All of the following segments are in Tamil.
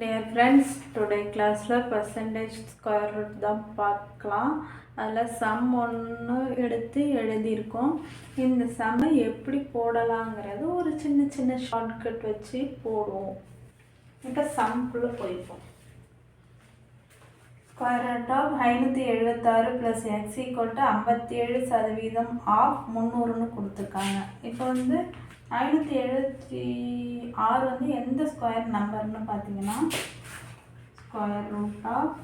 டியர் ஃப்ரெண்ட்ஸ் டுடே கிளாஸில் பர்சன்டேஜ் ஸ்கொயர் ரூட் தான் பார்க்கலாம். அதில் சம் ஒன்று எடுத்து எழுதியிருக்கோம். இந்த சம்மை எப்படி போடலாங்கிறது ஒரு சின்ன சின்ன ஷார்ட்கட் வச்சு போடுவோம். இப்போ சம்குள்ளே போய்ப்போம். ஸ்கொயர் ரூட் ஆஃப் ஐநூற்றி எழுபத்தாறு ப்ளஸ் எக்ஸ் ஈக்குவல் டு ஐம்பத்தி ஏழு சதவீதம் ஆஃப் முந்நூறுன்னு கொடுத்துருக்காங்க. இப்போ வந்து ஐநூற்றி எழுபத்தி ஆறு வந்து எந்த ஸ்கொயர் நம்பர்னு பார்த்தீங்கன்னா ஸ்கொயர் ரூட் ஆஃப்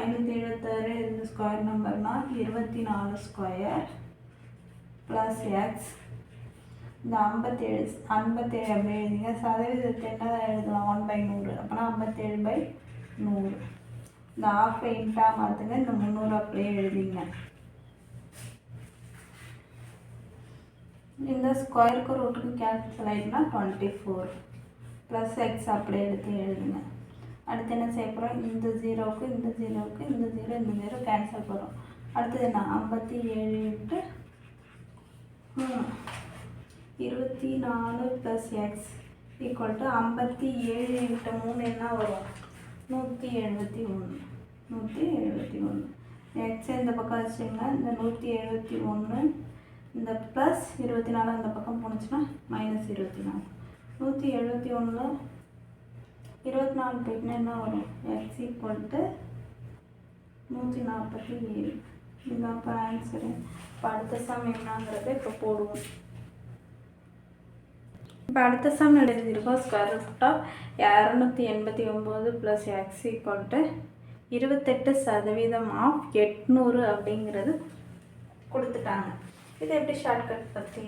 ஐநூற்றி எழுபத்தாறு எந்த ஸ்கொயர் நம்பர்னால் இருபத்தி நாலு ஸ்கொயர் ப்ளஸ் எக்ஸ் இந்த ஐம்பத்தேழு ஐம்பத்தேழு அப்படி எழுதிங்க. சதவீதத்தை என்ன எழுதலாம்? ஒன் பை நூறு. அப்போனா ஐம்பத்தேழு பை நூறு. இந்த ஆஃப் இன்ட்டாக மாற்றுங்க இந்த முந்நூறு அப்படியே எழுதிங்க. இந்த ஸ்கொயருக்கு ரூட்டுக்கு கேன்சல் ஆகிட்டுனா டுவெண்ட்டி ஃபோர் ப்ளஸ் எக்ஸ் அப்படியே எடுத்து எழுதுங்க. அடுத்து என்ன செய்ய போகிறோம் இந்த ஜீரோவுக்கு இந்த ஜீரோவுக்கு இந்த ஜீரோ இந்த ஜீரோ கேன்சல் போகிறோம் அடுத்தது என்ன? ஐம்பத்தி ஏழு இன்ட்டு இருபத்தி நாலு ப்ளஸ் எக்ஸ் ஈக்குவல் டு ஐம்பத்தி ஏழு இன்ட்டு மூணு என்ன வரும்? நூற்றி எழுபத்தி ஒன்று. நூற்றி எழுபத்தி ஒன்று. எக்ஸ் இந்த பக்கம் வச்சுங்க இந்த நூற்றி எழுபத்தி ஒன்று இந்த ப்ளஸ் இருபத்தி நாலு அந்த பக்கம் போணுச்சுன்னா மைனஸ் இருபத்தி நாலு. நூற்றி எழுபத்தி ஒன்று இருபத்தி நாலு போயிட்டுனா என்ன வரும்? எக்ஸ் ஈக்குவல் டு நூற்றி நாற்பத்தி ஏழு. இதுதான் இப்போ ஆன்சரு இப்போ அடுத்த சம் என்னங்கிறத இப்போ போடுவோம். இப்போ அடுத்த சம் எழுதியிருக்கோம் ஸ்கொயர் ரூட் ஆஃப் இரநூத்தி எண்பத்தி ஒம்பது ப்ளஸ் எக்ஸ் ஈக்குவல் டு இருபத்தெட்டு சதவீதம் ஆஃப் எட்நூறு அப்படிங்கிறது கொடுத்துட்டாங்க. இது எப்படி ஷார்ட்கட் பற்றி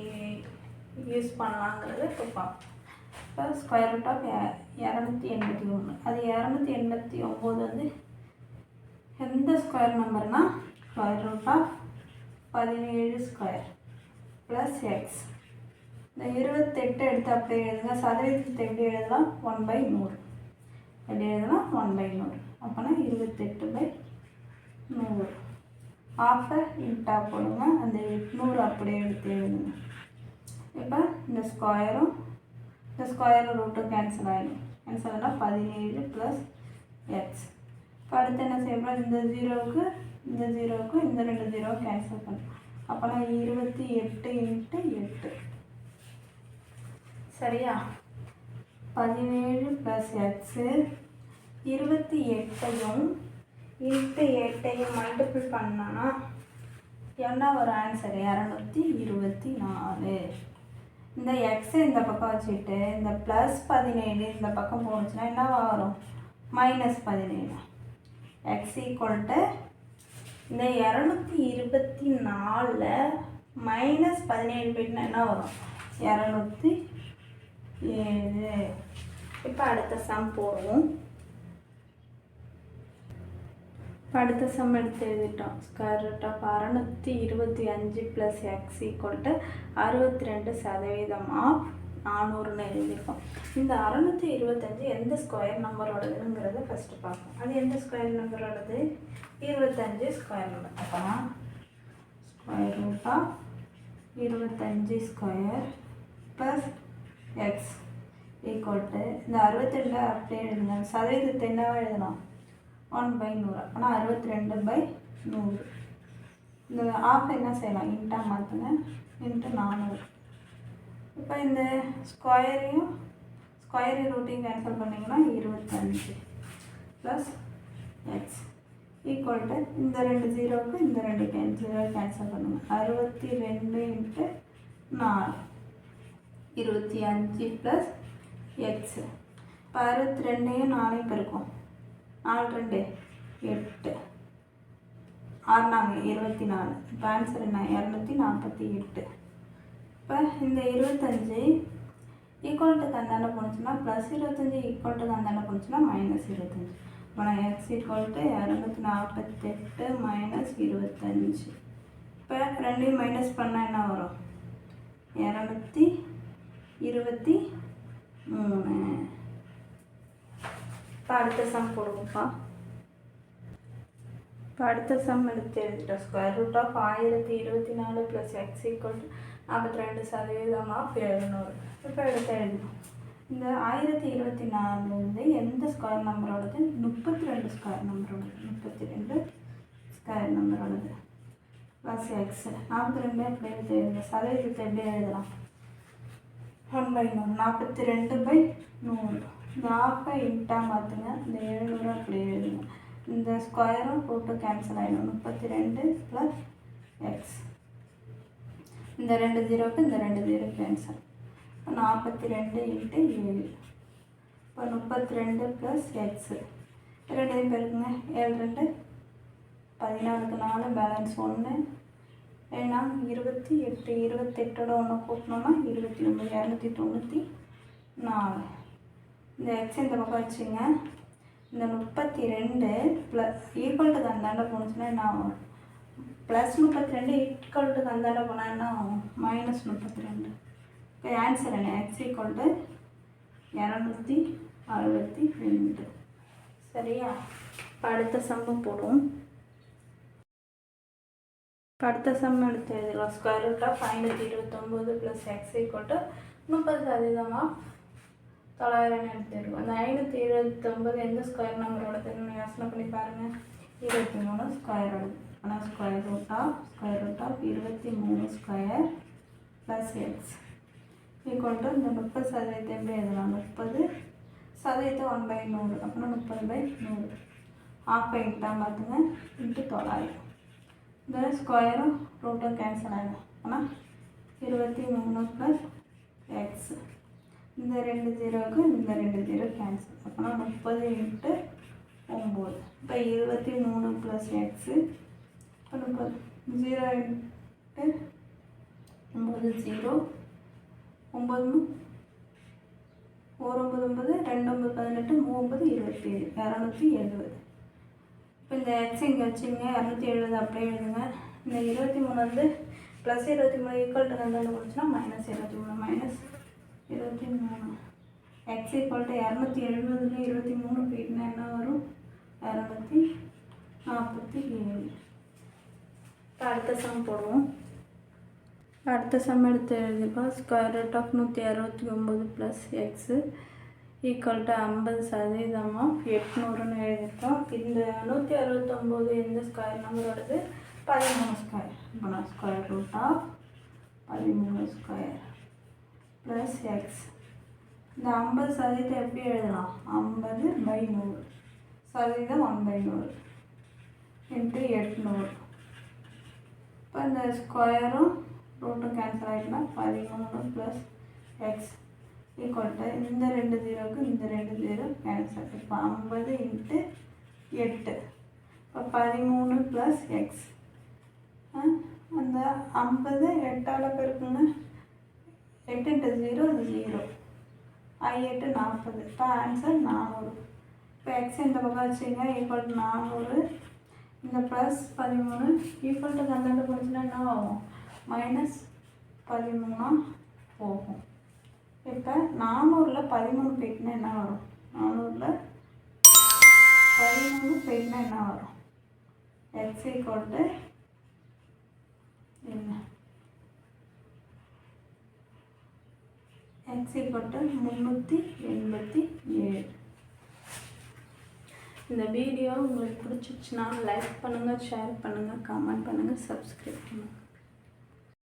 யூஸ் பண்ணலாங்கிறது இப்போ பார்ப்போம் இப்போ ஸ்கொயர் ரூட் ஆஃப் இரநூத்தி எண்பத்தி ஒன்று அது இரநூத்தி எண்பத்தி ஒம்பது வந்து எந்த ஸ்கொயர் நம்பர்னால் ஸ்கொயர் ரூட் ஆஃப் பதினேழு ஸ்கொயர் ப்ளஸ் எக்ஸ் இந்த இருபத்தெட்டு எடுத்து அப்படியே எழுதுங்க. சதவீதத்தை எப்படி எழுதலாம்? ஒன் பை நூறு. எப்படி எழுதலாம்? ஒன் பை நூறு. அப்போனா இருபத்தெட்டு பை நூறு. ஆஃபை இன்ட்டா போடுங்க அந்த எட்நூறு அப்படியே எடுத்து எழுதுங்க. இப்போ இந்த ஸ்கொயரும் இந்த ஸ்கொயர் ரூட்டும் கேன்சல் ஆகிடும் கேன்சல் ஆனால் பதினேழு ப்ளஸ் எக்ஸ் இப்போ அடுத்து என்ன செய்யணும் இந்த ஜீரோவுக்கு இந்த ஜீரோவுக்கு இந்த ரெண்டு ஜீரோ கேன்சல் பண்ணும் அப்போனா இருபத்தி எட்டு இன்ட்டு எட்டு. சரியா? பதினேழு ப்ளஸ் எக்ஸு இருபத்தி எட்டையும் எட்டு எட்டையும் மல்டிபிள் பண்ணோன்னா என்ன ஒரு ஆன்சர் இரநூத்தி இருபத்தி நாலு. இந்த எக்ஸை இந்த பக்கம் வச்சுட்டு இந்த ப்ளஸ் பதினேழு இந்த பக்கம் போணுச்சுன்னா என்ன வரும்? மைனஸ் பதினேழு. எக்ஸ் ஈக்குவல்ட்டு இந்த இரநூத்தி இருபத்தி நாலில் மைனஸ் பதினேழு போயிட்டுனா என்ன வரும்? இரநூத்தி ஏழு. இப்போ அடுத்த சம் போடுவோம். இப்போ அடுத்த சம் எடுத்து எழுதிட்டோம். ஸ்கொயர் ரூட் ஆஃப் அறநூற்றி இருபத்தி அஞ்சு ப்ளஸ் எக்ஸ் ஈக்குவல்ட்டு அறுபத்தி ரெண்டு சதவீதம் ஆஃப் நானூறுன்னு எழுதியிருக்கோம். இந்த அறநூற்றி இருபத்தஞ்சு எந்த ஸ்கொயர் நம்பரோடதுங்கிறத ஃபஸ்ட்டு பார்ப்போம். அது எந்த ஸ்கொயர் நம்பரோடது இருபத்தஞ்சு ஸ்கொயர் நம்பர் அப்போ ஸ்கொயர் ரூட் ஆஃப் இருபத்தஞ்சு square plus x equal to இந்த இந்த அறுபத்தெண்டு அப்படியே எழுதுங்க. சதவீதத்தை என்னவா எழுதணும்? ஒன் பை நூறு. அப்போனா அறுபத்தி ரெண்டு பை நூறு. இந்த ஆஃப் என்ன செய்யலாம்? இன்ட்டாக மாற்றுங்க இன்ட்டு நானூறு. இப்போ இந்த ஸ்கொயரையும் ஸ்கொயர் ரூட்டையும் கேன்சல் பண்ணிங்கன்னா இருபத்தஞ்சு ப்ளஸ் எக்ஸ் ஈக்குவல் டு இந்த ரெண்டு ஜீரோவுக்கு இந்த ரெண்டு கேன் ஜீரோ கேன்சல் பண்ணுங்கள் அறுபத்தி ரெண்டு இன்ட்டு நாலு. இருபத்தி அஞ்சு ப்ளஸ் எக்ஸு இப்போ அறுபத்தி ரெண்டையும் நாலையும் பெருக்கும் நாலு ரெண்டு எட்டு. ஆறு நாங்கள் இருபத்தி நாலு இப்போ ஆன்சர் என்ன? இரநூத்தி நாற்பத்தி எட்டு. இப்போ இந்த இருபத்தஞ்சி ஈக்குவல் டு கந்தாண்ட போணுச்சுன்னா ப்ளஸ் இருபத்தஞ்சி ஈக்குவல் டு கந்தாண்ட போணுச்சுன்னா மைனஸ் இருபத்தஞ்சி. இப்போ நான் எக்ஸ் ஈக்குவல் டு இரநூத்தி நாற்பத்தெட்டு மைனஸ் இருபத்தஞ்சி. இப்போ ரெண்டையும் மைனஸ் பண்ணால் என்ன வரும்? இரநூத்தி இருபத்தி மூணு. அடுத்த சம் போடுவோம்ப்பா இப்போ அடுத்த சம் எடுத்து எழுதிட்டோம் ஸ்கொயர் ரூட் ஆஃப் ஆயிரத்தி இருபத்தி நாலு ப்ளஸ் எக்ஸ் ஈக்குவல் நாற்பத்தி ரெண்டு சதவீதம் ஆஃப் எழுநூறு இப்போ எடுத்து எழுதணும் இந்த ஆயிரத்தி இருபத்தி நாலு வந்து எந்த ஸ்கொயர் நம்பரோடது முப்பத்தி ரெண்டு ஸ்கொயர் நம்பரோடது முப்பத்தி ரெண்டு ஸ்கொயர் நம்பரோடது ப்ளஸ் எக்ஸ் நாற்பத்தி ரெண்டு எப்படி எழுதி இந்த சதவீதத்தை எப்படி எழுதலாம் ஒன் பை நூறு நாற்பத்தி ரெண்டு பை நூறு இந்த இன்ட்டாக மாற்றுங்க இந்த எழுநூறு அப்படி எழுதுங்க. இந்த ஸ்கொயரும் போட்டு கேன்சல் ஆகிடும் முப்பத்தி ரெண்டு ப்ளஸ் எக்ஸ் இந்த ரெண்டு ஜீரோக்கு இந்த ரெண்டு ஜீரோ கேன்சல் நாற்பத்தி ரெண்டு இன்ட்டு ஏழு. இப்போ முப்பத்தி ரெண்டு ப்ளஸ் எக்ஸு ரெண்டையும் பெருக்குங்க. ஏழு ரெண்டு. பதினாலுக்கு நாலு பேலன்ஸ் ஒன்று ஏன்னா இருபத்தி எட்டு இருபத்தெட்டோட ஒன்று கூட்டினோம்னா இருபத்தி ஒம்பது இரநூத்தி தொண்ணூற்றி நாலு. இந்த எக்ஸ் இந்த பக்கம் வச்சுங்க. இந்த முப்பத்தி ரெண்டு ப்ளஸ் ஈக்குவல் டு அந்தாண்ட போணுச்சுன்னா என்ன ஆகும்? ப்ளஸ் முப்பத்தி ரெண்டு ஈக்குவல் டு அந்தாண்ட போனால் என்ன ஆகும்? மைனஸ் முப்பத்தி ரெண்டு இப்போ ஆன்சர் என்ன? எக்ஸ் ஈக்குவல் டு இரநூத்தி அறுபத்தி ரெண்டு. சரியா? இப்போ அடுத்த சம்மம் போடுவோம். இப்போ அடுத்த சம் எடுத்து எழுதலாம் ஸ்கொயர் ரூட்டாக ஃபைவ் ஐநூற்றி இருபத்தொம்போது ப்ளஸ் எக்ஸ் ஈக்குவல் டு முப்பது சதவீதமாக தொள்ளாயிரம் எடுத்துருக்கோம் அந்த ஐநூற்றி இருபத்தொம்பது எந்த ஸ்கொயர் நம்பரோடதுன்னு யோசனை பண்ணி பாருங்கள் இருபத்தி மூணு ஸ்கொயரோடது ஆனால் square root of square root of இருபத்தி மூணு ஸ்கொயர் ப்ளஸ் எக்ஸ் ஈக்குவல் இந்த முப்பது சதவீதத்தை எப்படி எழுதலாம்? முப்பது சதவீதம் ஒன் பை நூறு. அப்புறம் முப்பது பை நூறு. ஆஃப் பை பார்த்துங்க. இன்ட்டு தொள்ளாயிரம். இந்த ஸ்கொயரும் ரூட்டும் கேன்சல் ஆகிடும் ஆனால் இருபத்தி மூணு ப்ளஸ் எக்ஸ் இந்த ரெண்டு ஜீரோவுக்கு இந்த ரெண்டு ஜீரோ கேன்சல் அப்போனா முப்பது இன்ட்டு ஒம்பது. இப்போ இருபத்தி மூணு ப்ளஸ் எக்ஸு இப்போ முப்பது. ஜீரோ இன்ட்டு ஒம்பது ஜீரோ. ஒம்பது ஒரு ஒம்பது ஒம்பது ரெண்டு ஒம்பது பதினெட்டு மூம்பது இருபத்தி ஏழு இரநூத்தி எழுபது இப்போ இந்த எக்ஸ் இங்கே வச்சுங்க இரநூத்தி எழுபது அப்படியே எழுதுங்க. இந்த இருபத்தி மூணு வந்து ப்ளஸ் இருபத்தி மூணு ஈக்குவல் டு ரெண்டு கொடுத்துன்னா மைனஸ் இருபத்தி மூணு. மைனஸ் இருபத்தி மூணு. எக்ஸ் ஈக்குவல் இரநூத்தி எழுபதுல இருபத்தி மூணு போயிட்டுனா என்ன வரும்? இரநூத்தி நாற்பத்தி ஏழு. இப்போ அடுத்த சம் போடுவோம். அடுத்த சம் எடுத்து எழுதிப்பா. ஸ்கொயர் ரூட் ஆஃப் நூற்றி அறுபத்தி ஒம்பது ப்ளஸ் எக்ஸு ஈக்குவல் டு ஐம்பது சதவீதமாக எட்நூறுன்னு எழுதியிருக்கோம் இந்த நூற்றி அறுபத்தொம்போது எந்த ஸ்கொயர் நம்பரோடது பதிமூணு ஸ்கொயர் இப்போ நான் ஸ்கொயர் ரூட் ஆஃப் பதிமூணு ஸ்கொயர் ப்ளஸ் எக்ஸ் இந்த ஐம்பது சதவீதத்தை எப்படி எழுதலாம்? ஐம்பது பை நூறு. சதவீதம் ஒன் பை நூறு இன்ட்டு எட்நூறு. இப்போ இந்த ஸ்கொயரும் ரூட்டும் கேன்சல் ஆகிட்டுனா பதிமூணு ப்ளஸ் எக்ஸ் ஈக்குவல்ட்டு இந்த ரெண்டு ஜீரோவுக்கு இந்த ரெண்டு ஜீரோ கேன்சல் இப்போ ஐம்பது இன்ட்டு எட்டு. இப்போ பதிமூணு ப்ளஸ் எக்ஸ் அந்த ஐம்பது எட்டால் பெருக்குங்க. எட்டு இன்ட்டு ஜீரோ ஜீரோ ஐ எட்டு நாற்பது. இப்போ ஆன்சர் நானூறு. இப்போ எக்ஸ் இந்த பக்கம் வச்சுங்க? ஈக்குவல் டு நானூறு. இந்த ப்ளஸ் பதிமூணு ஈக்குவல் டு கண்டென்ட் போச்சுன்னா என்ன ஆகும்? மைனஸ் பதிமூணாக போகும். இப்போ நானூறில் பதிமூணு போயிட்டுனா என்ன வரும்? நானூறில் பதிமூணு போயிட்டுனா என்ன வரும்? எக்ஸ் ஈக்குவல் டு எக்ஸ் ஈக்குவட்டல் முந்நூற்றி எண்பத்தி ஏழு. இந்த வீடியோ உங்களுக்கு பிடிச்சிச்சுன்னா லைக் பண்ணுங்கள் ஷேர் பண்ணுங்கள் கமெண்ட் பண்ணுங்கள் சப்ஸ்கிரைப் பண்ணுங்கள்